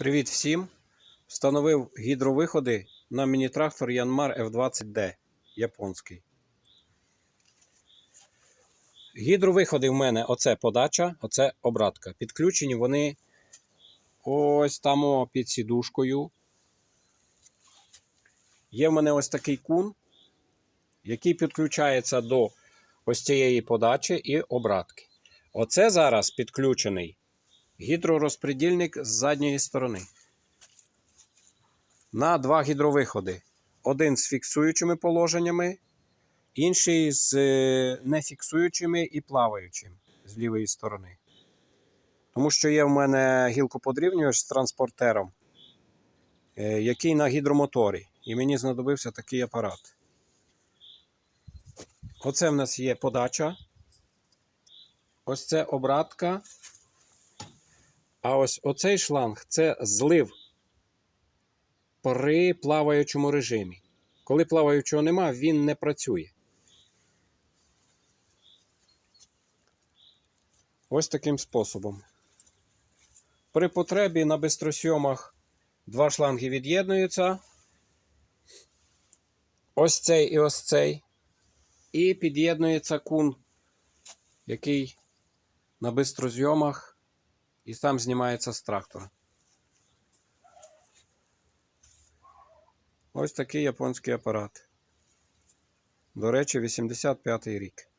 Привіт всім! Встановив гідровиходи на міні-трактор Yanmar F20D японський. Гідровиходи в мене оце подача, оце обратка. Підключені вони ось там під сідушкою. Є в мене ось такий кун, який підключається до ось цієї подачі і обратки. Оце зараз підключений гідророзпредільник з задньої сторони. На два гідровиходи. Один з фіксуючими положеннями, інший з е, нефіксуючими і плаваючим з лівої сторони. Тому що є в мене гілкоподрівнювач з транспортером, е, який на гідромоторі. І мені знадобився такий апарат. Оце в нас є подача. Ось це обратка. А ось оцей шланг це злив при плаваючому режимі. Коли плаваючого нема, він не працює. Ось таким способом. При потребі на бистросйомах два шланги від'єднуються. Ось цей і ось цей. І під'єднується кун, який на бистрозйомах і сам знімається з трактора. Ось такий японський апарат. До речі, 85-й рік.